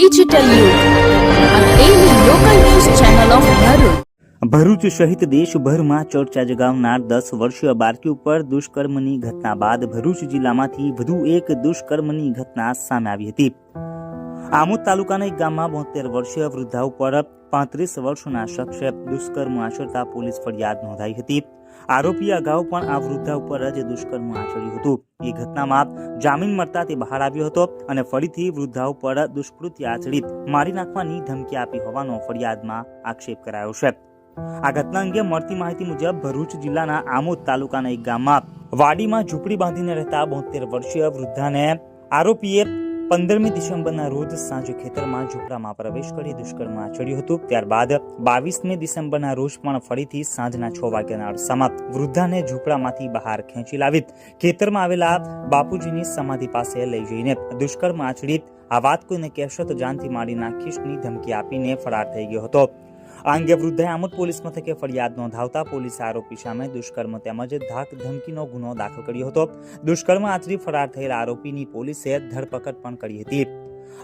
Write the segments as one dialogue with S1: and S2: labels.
S1: Digital Bharuch.
S2: Bharuch સહિત દેશભરમાં ચર્ચા જગાવનાર દસ વર્ષીય બાળકી ઉપર દુષ્કર્મની ઘટના બાદ ભરૂચ જિલ્લામાંથી વધુ એક દુષ્કર્મની ઘટના સામે આવી હતી આમોદ તાલુકાના એક ગામમાં બોતેર વર્ષીય વૃદ્ધા ઉપર પાંત્રીસ વર્ષના શખ્સે દુષ્કર્મ આચરતા પોલીસ ફરિયાદ નોંધાઈ હતી. આરોપીએ અગાઉ પણ આ વૃદ્ધા ઉપર જ દુષ્કર્મ આચર્યું હતું. એ ઘટનામાં જામીન મળતા તે બહાર આવ્યો હતો અને ફરીથી વૃદ્ધા ઉપર દુષ્કૃત્ય આચરિત મારી નાખવાની ધમકી આપી હોવાનો ફરિયાદમાં આક્ષેપ કરાયો છે. આ ઘટના અંગે મળતી માહિતી મુજબ ભરૂચ જિલ્લાના આમોદ તાલુકાના એક ગામમાં વાડીમાં ઝૂંપડી બાંધીને રહેતા બોતેર વર્ષીય વૃદ્ધાને આરોપીએ પંદરમી ડિસેમ્બરના રોજ સાંજે ખેતરમાં ઝૂંપડામાં પ્રવેશ કરી દુષ્કર્મ આચર્યું હતું. ત્યારબાદ બાવીસમી ડિસેમ્બરના રોજ પણ ફરીથી સાંજના છ વાગ્યાના અરસામાં વૃદ્ધાને ઝૂંપડામાંથી બહાર ખેંચી લાવી ખેતરમાં આવેલા બાપુજીની સમાધિ પાસે લઈ જઈને દુષ્કર્મ આચરી આ વાત કોઈને કહેશો તો જાનથી મારી નાખીશની ધમકી આપીને ફરાર થઈ ગયો હતો. આ અંગે વૃદ્ધાએ આમોદ પોલીસ મથકે ફરિયાદ નોંધાવતા પોલીસે આરોપી સામે દુષ્કર્મ તેમજ ધાક ધમકીનો ગુનો દાખલ કર્યો હતો. દુષ્કર્મ આચરી ફરાર થયેલા આરોપીની પોલીસે ધરપકડ પણ કરી હતી.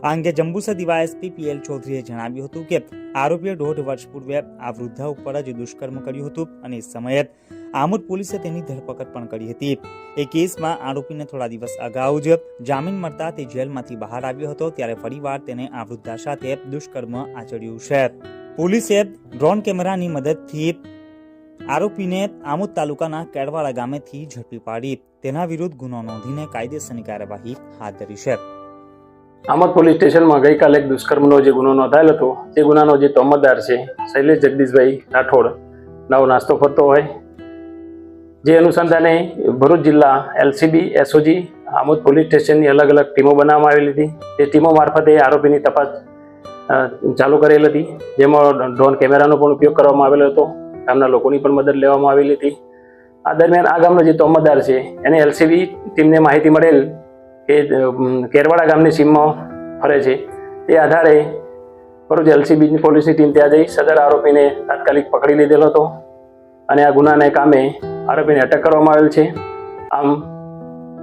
S2: આ અંગે જંબુસર ડીવાયએસપી પીએલ ચૌધરીએ જણાવ્યું હતું કે, આરોપીએ દોઢ વર્ષ પૂર્વે આ વૃદ્ધા ઉપર જ દુષ્કર્મ કર્યું હતું અને એ સમયે આમોદ પોલીસે તેની ધરપકડ પણ કરી હતી. એ કેસમાં આરોપીને થોડા દિવસ અગાઉ જ જામીન મળતા તે જેલમાંથી બહાર આવ્યો હતો, ત્યારે ફરીવાર તેને આ વૃદ્ધા સાથે દુષ્કર્મ આચર્યું છે. પોલીસે ડ્રોન કેમેરાની મદદથી આરોપીને આમોદ તાલુકાના કેડવાળા ગામેથી ઝડપી પાડી. તેના વિરુદ્ધ ગુનો નોંધીને કાયદેસરની કાર્યવાહી હાથ ધરી છે.
S3: આમોદ પોલીસ સ્ટેશનમાં ગઈકાલે એક દુષ્કર્મનો જે ગુનો નોંધાયેલ હતો, તે ગુનાનો જે તોમતદાર છે, શૈલેષ જગદીશભાઈ રાઠોડ, નવો નાસ્તો ફરતો હોય. જે અનુસંધાને ભરૂચ જિલ્લા એલસીબી, એસઓજી, આમોદ પોલીસ સ્ટેશનની અલગ અલગ ટીમો બનાવવામાં આવેલી હતી. તે ટીમો મારફતે આરોપીની તપાસ ચાલુ કરેલ હતી. જેમાં ડ્રોન કેમેરાનો પણ ઉપયોગ કરવામાં આવેલો હતો. ગામના લોકોની પણ મદદ લેવામાં આવેલી હતી. આ દરમિયાન આ ગામનો જે તોમતદાર છે, એને એલસીબી ટીમને માહિતી મળેલ કે કેરવાડા ગામની સીમમાં ફરે છે. તે આધારે ભરૂચ એલસીબીની પોલીસની ટીમ ત્યાં જઈ સદર આરોપીને તાત્કાલિક પકડી લીધેલો હતો અને આ ગુનાને કામે આરોપીને અટક કરવામાં આવેલ છે. આમ,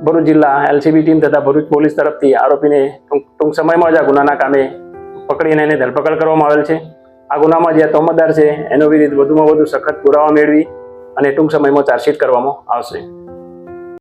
S3: ભરૂચ જિલ્લા એલસીબી ટીમ તથા ભરૂચ પોલીસ તરફથી આરોપીને ટૂંક સમયમાં જ આ ગુનાના કામે પકડીને એને ધરપકડ કરવામાં આવેલ છે. આ ગુનામાં જે તોમતદાર છે, એનો વિરુદ્ધ વધુમાં વધુ સખત પુરાવા મેળવી અને ટૂંક સમયમાં ચાર્જશીટ કરવામાં આવશે.